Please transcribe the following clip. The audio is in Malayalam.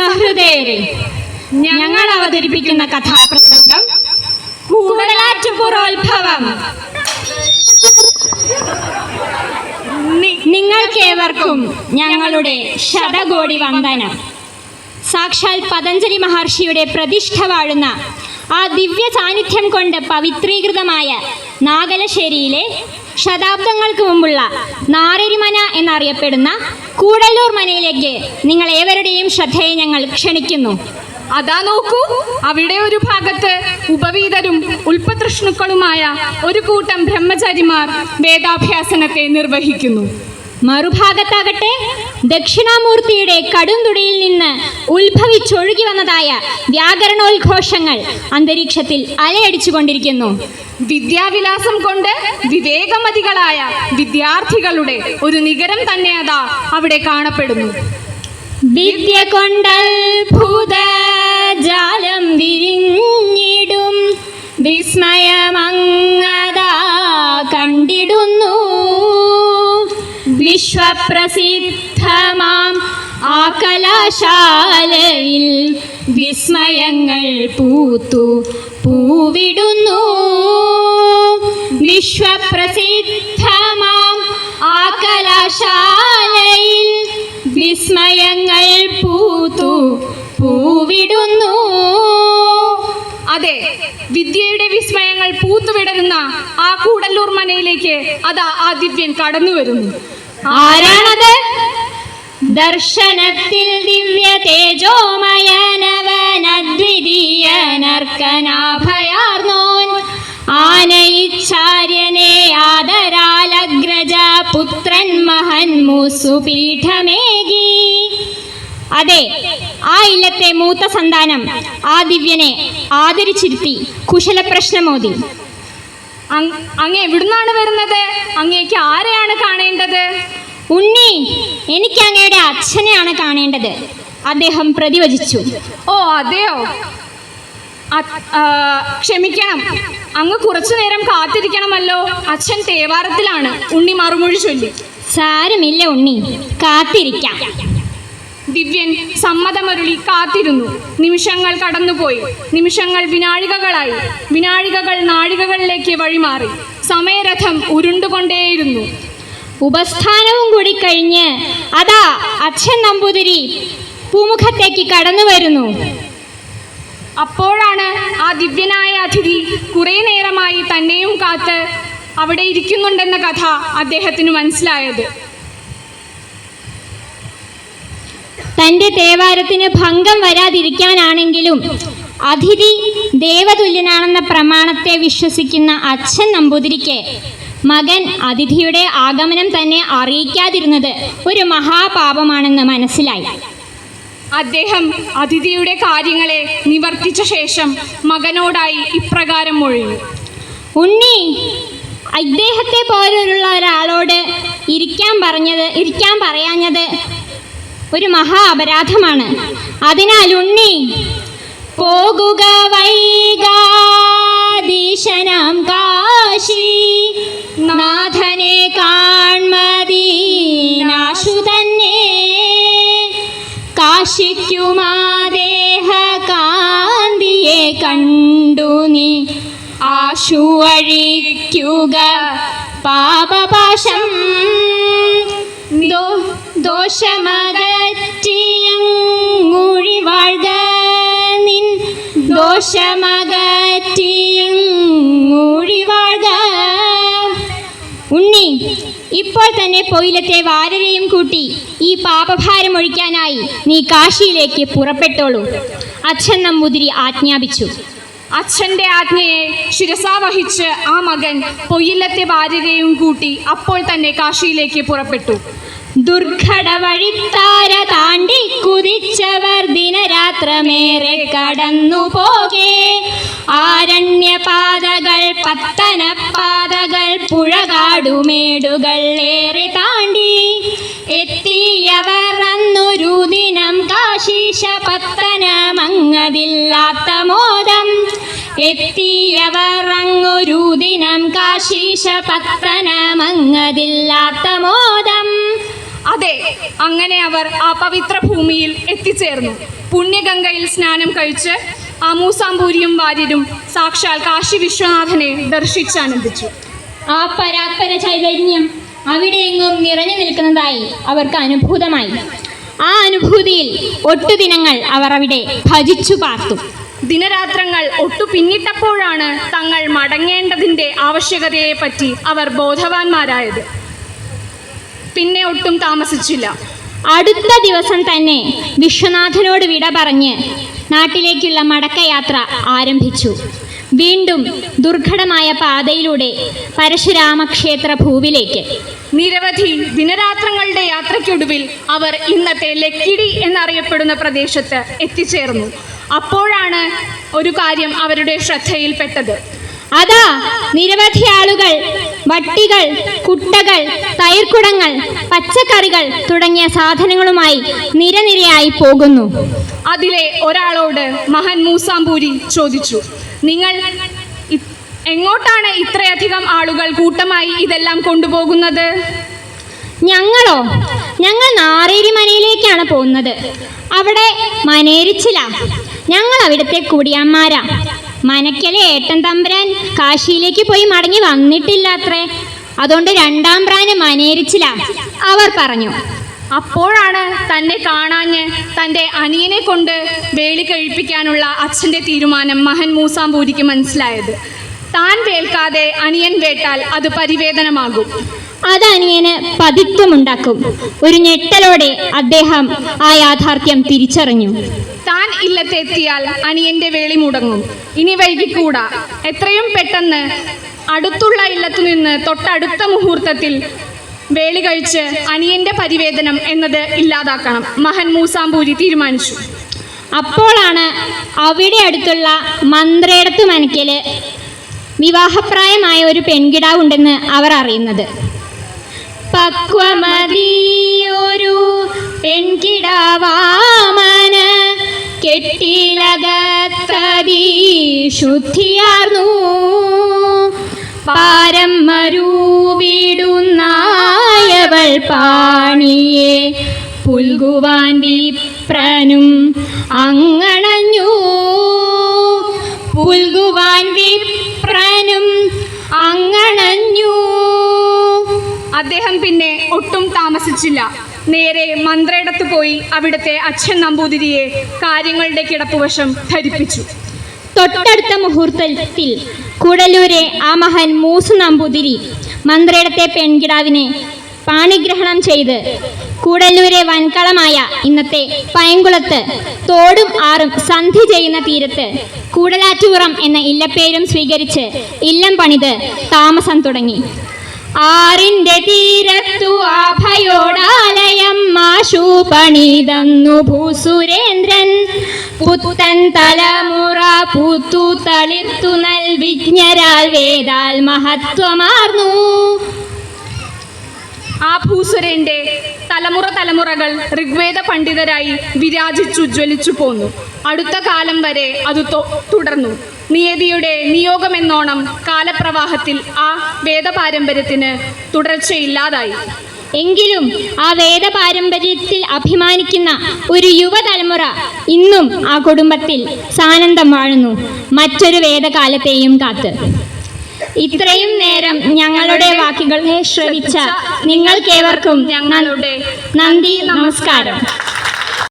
സഹൃദയരെ ഞങ്ങൾ അവതരിപ്പിക്കുന്ന കഥാപ്രസംഗം കൂടലാറ്റുപുറോത്ഭവം നിങ്ങൾക്കേവർക്കും ഞങ്ങളുടെ ശതകോടി വന്ദനം സാക്ഷാൽ പതഞ്ജലി മഹർഷിയുടെ പ്രതിഷ്ഠ വാഴുന്ന ആ ദിവ്യ സാന്നിധ്യം കൊണ്ട് പവിത്രീകൃതമായ നാഗലശ്ശേരിയിലെ ശതാബ്ദങ്ങൾക്ക് മുമ്പുള്ള നാരരിമന എന്നറിയപ്പെടുന്ന കൂടല്ലൂർ മനയിലേക്ക് നിങ്ങൾ ഏവരുടെയും ശ്രദ്ധയെ ഞങ്ങൾ ക്ഷണിക്കുന്നു. അതാ നോക്കൂ അവിടെ ഒരു ഭാഗത്ത് ഉപവീതരും ഉൽപ്പതൃഷ്ണുക്കളുമായ ഒരു കൂട്ടം ബ്രഹ്മചാരിമാർ വേദാഭ്യാസനത്തെ നിർവഹിക്കുന്നു. മറുഭാഗത്താകട്ടെ ദക്ഷിണാമൂർത്തിയുടെ കടുംതുടിയിൽ നിന്ന് ഉത്ഭവിച്ചൊഴുകി വന്നതായ വ്യാകരണോദ്ഘോഷങ്ങൾ അന്തരീക്ഷത്തിൽ അലയടിച്ചുകൊണ്ടിരിക്കുന്നു. വിദ്യാവിലാസം കൊണ്ട് വിവേകമതികളായ വിദ്യാർത്ഥികളുടെ ഒരു നിഗരം തന്നെ അതാ അവിടെ കാണപ്പെടുന്നു. വിദ്യ കൊണ്ടത്ഭുത ജാലം വിരിഞ്ഞിടും. വിസ്മയമങ്ങതാ വിശ്വപ്രസിദ്ധമാം ആ കലാശാലയിൽ വിസ്മയങ്ങൾ പൂത്തു പൂവിടുന്നു. വിശ്വപ്രസിദ്ധമാം ആ കലാശാലയിൽ വിസ്മയങ്ങൾ പൂത്തു പൂവിടുന്നു. അതെ വിദ്യയുടെ വിസ്മയങ്ങൾ പൂത്തുവിടരുന്ന ആ കൂടല്ലൂർ മനയിലേക്ക് അതാ ആ ദിവ്യൻ കടന്നു വരുന്നു ആരാണത്? ദർശനത്തിൽ ദിവ്യ തേജോമയനവനദ്വിതീയനർക്കനാഭയാർന്നോൻ ആനയിച്ചാര്യനെ ആദരാലഗ്രജ പുത്രൻ മഹൻ മുസുപീഠമേകി. അതെ ആ ഇല്ലത്തെ മൂത്ത സന്താനം ആ ദിവ്യനെ ആദരിച്ചിരുത്തി കുശലപ്രശ്നമോദി അങ് അങ്ങ് എവിടുന്നാണ് വരുന്നത്? അങ്ങേക്ക് ആരെയാണ് കാണേണ്ടത്? ഉണ്ണി എനിക്ക് അങ്ങയുടെ അച്ഛനെയാണ് കാണേണ്ടത്. അദ്ദേഹം പ്രതിവചിച്ചു. ഓ അതെയോ? ക്ഷമിക്കണം. അങ്ങ് കുറച്ചു നേരം കാത്തിരിക്കണമല്ലോ. അച്ഛൻ തേവാരത്തിലാണ്. ഉണ്ണി മറുമൊഴി ചൊല്ലി. സാരമില്ല ഉണ്ണി. കാത്തിരിക്കാം. ദിവ്യൻ സമ്മതമരുളി കാത്തിരുന്നു. നിമിഷങ്ങൾ കടന്നുപോയി. നിമിഷങ്ങൾ വിനാഴികകളായി. വിനാഴികകൾ നാഴികകളിലേക്ക് വഴിമാറി. സമയരഥം ഉരുണ്ടുകൊണ്ടേയിരുന്നു. ഉപസ്ഥാനവും കൂടി കഴിഞ്ഞ് അതാ അച്ഛൻ നമ്പൂതിരി പൂമുഖത്തേക്ക് കടന്നു വരുന്നു. അപ്പോഴാണ് ആ ദിവ്യനായ അതിഥി കുറെ നേരമായി തന്നെയും കാത്ത് അവിടെ ഇരിക്കുന്നുണ്ടെന്ന കഥ അദ്ദേഹത്തിന് മനസ്സിലായത്. തന്റെ തേവാരത്തിന് ഭംഗം വരാതിരിക്കാനാണെങ്കിലും അതിഥി ദേവതുല്യനാണെന്ന പ്രമാണത്തെ വിശ്വസിക്കുന്ന അച്ഛൻ നമ്പൂതിരിക്ക് മകൻ അതിഥിയുടെ ആഗമനം തന്നെ അറിയിക്കാതിരുന്നത് ഒരു മഹാപാപമാണെന്ന് മനസ്സിലായി. അദ്ദേഹം അതിഥിയുടെ കാര്യങ്ങളെ നിവർത്തിച്ച ശേഷം മകനോടായി ഇപ്രകാരം ഒഴിഞ്ഞു ഉണ്ണി ഇദ്ദേഹത്തെ പോലെയുള്ള ഒരാളോട് ഇരിക്കാൻ പറഞ്ഞത് ഇരിക്കാൻ പറയാഞ്ഞത് ഒരു മഹാ അപരാധമാണ് അതിനാൽ ഉണ്ണി പോകുക വൈകാദീശനാം കാശി നാഥനെ കാൺമതീനാശു തന്നെ. കാശിക്കുമാദേഹ കാന്തിയെ കണ്ടു നീ ആശു അഴിക്കുക പാപപാശം. ദോ ഉണ്ണി ഇപ്പോൾ തന്നെ പൊയിലത്തെ വാരരെയും കൂട്ടി ഈ പാപഭാരം ഒഴിക്കാനായി നീ കാശിയിലേക്ക് പുറപ്പെട്ടോളൂ. അച്ഛൻ നമ്പൂതിരി ആജ്ഞാപിച്ചു. അച്ഛന്റെ ആജ്ഞയെ ശിരസാവഹിച്ച് ആ മകൻ പൊയ്യില്ലത്തെ ഭാര്യരെയും കൂട്ടി അപ്പോൾ തന്നെ കാശിയിലേക്ക് പുറപ്പെട്ടു. ദുർഘട വഴിത്താര താണ്ടി ദിനരാത്രമേറെ കടന്നു പോകെ ആരണ്യപാതകൾ പത്തനപ്പാതകൾ പുഴകാടുമേടുകൾ ഏറെ താണ്ടി. എത്തിയവർ അന്നൊരു ദിനം കാശീശ പത്തനമങ്ങതില്ലാത്ത മോദം. എത്തിയവർ അങ്ങൊരു ദിനം കാശീശ പത്തനമങ്ങതില്ലാത്ത മോദം. അതെ അങ്ങനെ അവർ ആ പവിത്ര ഭൂമിയിൽ എത്തിച്ചേർന്നു. പുണ്യഗംഗയിൽ സ്നാനം കഴിച്ച് ആമൂസാമ്പൂരിയും വാര്യരും സാക്ഷാൽ കാശി വിശ്വനാഥനെ ദർശിച്ചാനന്ദിച്ചു. ആ പരാത്പര ചൈതന്യം അവിടെയെങ്ങും നിറഞ്ഞു നിൽക്കുന്നതായി അവർക്ക് അനുഭൂതമായി. ആ അനുഭൂതിയിൽ ഒട്ടു ദിനങ്ങൾ അവർ അവിടെ ഭജിച്ചു പാർത്തു. ദിനരാത്രങ്ങൾ ഒട്ടു പിന്നിട്ടപ്പോഴാണ് തങ്ങൾ മടങ്ങേണ്ടതിന്റെ ആവശ്യകതയെപ്പറ്റി അവർ ബോധവാന്മാരായത്. പിന്നെ ഒട്ടും താമസിച്ചില്ല. അടുത്ത ദിവസം തന്നെ വിശ്വനാഥനോട് വിട പറഞ്ഞ് നാട്ടിലേക്കുള്ള മടക്കയാത്ര ആരംഭിച്ചു. വീണ്ടും ദുർഘടമായ പാതയിലൂടെ പരശുരാമക്ഷേത്ര ഭൂവിലേക്ക്. നിരവധി ദിനരാത്രങ്ങളുടെ യാത്രയ്ക്കൊടുവിൽ അവർ ഇന്നത്തെ ലക്കിടി എന്നറിയപ്പെടുന്ന പ്രദേശത്ത് എത്തിച്ചേർന്നു. അപ്പോഴാണ് ഒരു കാര്യം അവരുടെ ശ്രദ്ധയിൽപ്പെട്ടത്. അതാ നിരവധി ആളുകൾ വട്ടികൾ കുട്ടകൾ തൈർക്കുടങ്ങൾ പച്ചക്കറികൾ തുടങ്ങിയ സാധനങ്ങളുമായി നിരനിരയായി പോകുന്നു. അതിലെ ഒരാളോട് മഹൻ മൂസാംപൂരി ചോദിച്ചു നിങ്ങൾ എങ്ങോട്ടാണ് ഇത്രയധികം ആളുകൾ കൂട്ടമായി ഇതെല്ലാം കൊണ്ടുപോകുന്നത്? ഞങ്ങളോ? ഞങ്ങൾ നാറേരി മനയിലേക്കാണ് പോകുന്നത്. അവിടെ മനേരിച്ചില്ല ഞങ്ങൾ അവിടുത്തെ കുടിയന്മാരാ മനക്കലെ ഏട്ടൻ തമ്പുരാൻ കാശിയിലേക്ക് പോയി മടങ്ങി വന്നിട്ടില്ല അത്രേ അതുകൊണ്ട് രണ്ടാം പ്രാന് മനേരിച്ചില്ല അവർ പറഞ്ഞു. അപ്പോഴാണ് തന്നെ കാണാഞ്ഞ് തന്റെ അനിയനെ കൊണ്ട് വേളി കഴിപ്പിക്കാനുള്ള അച്ഛന്റെ തീരുമാനം മഹൻ മൂസാംപൂരിക്ക് മനസ്സിലായത്. താൻ വേൽക്കാതെ അനിയൻ വേട്ടാൽ അത് പരിവേദനമാകും. അത് അനിയന് പതിത്വമുണ്ടാക്കും. ഒരു ഞെട്ടലോടെ അദ്ദേഹം ആ യാഥാർത്ഥ്യം തിരിച്ചറിഞ്ഞു. താൻ ഇല്ലത്തെത്തിയാൽ അനിയന്റെ വേളി മുടങ്ങും. ഇനി വൈകിക്കൂടാ. എത്രയും പെട്ടെന്ന് അടുത്തുള്ള ഇല്ലത്തു നിന്ന് തൊട്ടടുത്ത മുഹൂർത്തത്തിൽ വേളി കഴിച്ച് അനിയന്റെ പരിവേദനം എന്നത് ഇല്ലാതാക്കണം. മഹൻ മൂസാംപൂരി തീരുമാനിച്ചു. അപ്പോഴാണ് അവിടെ അടുത്തുള്ള മന്ത്രേടത്ത് മനക്കൽ വിവാഹപ്രായമായ ഒരു പെൺകിടാവുണ്ടെന്ന് അവർ അറിയുന്നത്. പക്വമതിയൊരു പെൺകിടാവാമന കെട്ടിലകത്തതി ശുദ്ധിയാർന്നു. പാരം മരുവിടുന്നായവൾ പാണിയെ പുൽകുവാൻ വിപ്രനും അങ്ങണഞ്ഞു. പുൽകുവാൻ വിപ്രനും അദ്ദേഹം പിന്നെ ഒട്ടും താമസിച്ചില്ല. നേരെ മന്ത്രയിടത്ത് പോയി അവിടുത്തെ അച്ഛൻ നമ്പൂതിരിയെ കാര്യങ്ങളുടെ കിടപ്പുവശം ധരിപ്പിച്ചു. തൊട്ടടുത്ത മുഹൂർത്തത്തിൽ കൂടലൂരെ ആ മഹൻ മൂസു നമ്പൂതിരി മന്ത്രയിടത്തെ പെൺകിടാവിനെ പാണിഗ്രഹണം ചെയ്ത് കൂടല്ലൂരെ വൻകളമായ ഇന്നത്തെ പയങ്കുളത്ത് തോടും ആറും സന്ധി ചെയ്യുന്ന തീരത്ത് കൂടലാറ്റൂറം എന്ന ഇല്ലപ്പേരും സ്വീകരിച്ച് ഇല്ലം പണിത് താമസം തുടങ്ങി. ആറിന്റെ തീരത്തു ആഭയോടാലയം മാഷു പണിതന്നു ഭൂസുരേന്ദ്രൻ. പുത്തൻ തലമുറ പൂത്തു നൽ വിജ്ഞരാൽ വേദാൽ മഹത്വമാർന്നു. ആ ഭൂസുരന്റെ തലമുറ തലമുറകൾ ഋഗ്വേദ പണ്ഡിതരായി വിരാജിച്ചു ജ്വലിച്ചു പോന്നു. അടുത്ത കാലം വരെ അത് തുടർന്നു. നിയതിയുടെ നിയോഗമെന്നോണം കാലപ്രവാഹത്തിൽ ആ വേദപാരമ്പര്യത്തിന് തുടർച്ചയില്ലാതായി. എങ്കിലും ആ വേദപാരമ്പര്യത്തിൽ അഭിമാനിക്കുന്ന ഒരു യുവതലമുറ ഇന്നും ആ കുടുംബത്തിൽ സാനന്ദം വാഴുന്നു. മറ്റൊരു വേദകാലത്തെയും കാത്ത്. ഇത്രയും നേരം ഞങ്ങളുടെ വാക്കുകളെ ശ്രവിച്ച നിങ്ങൾക്കേവർക്കും ഞങ്ങളുടെ നന്ദി നമസ്കാരം.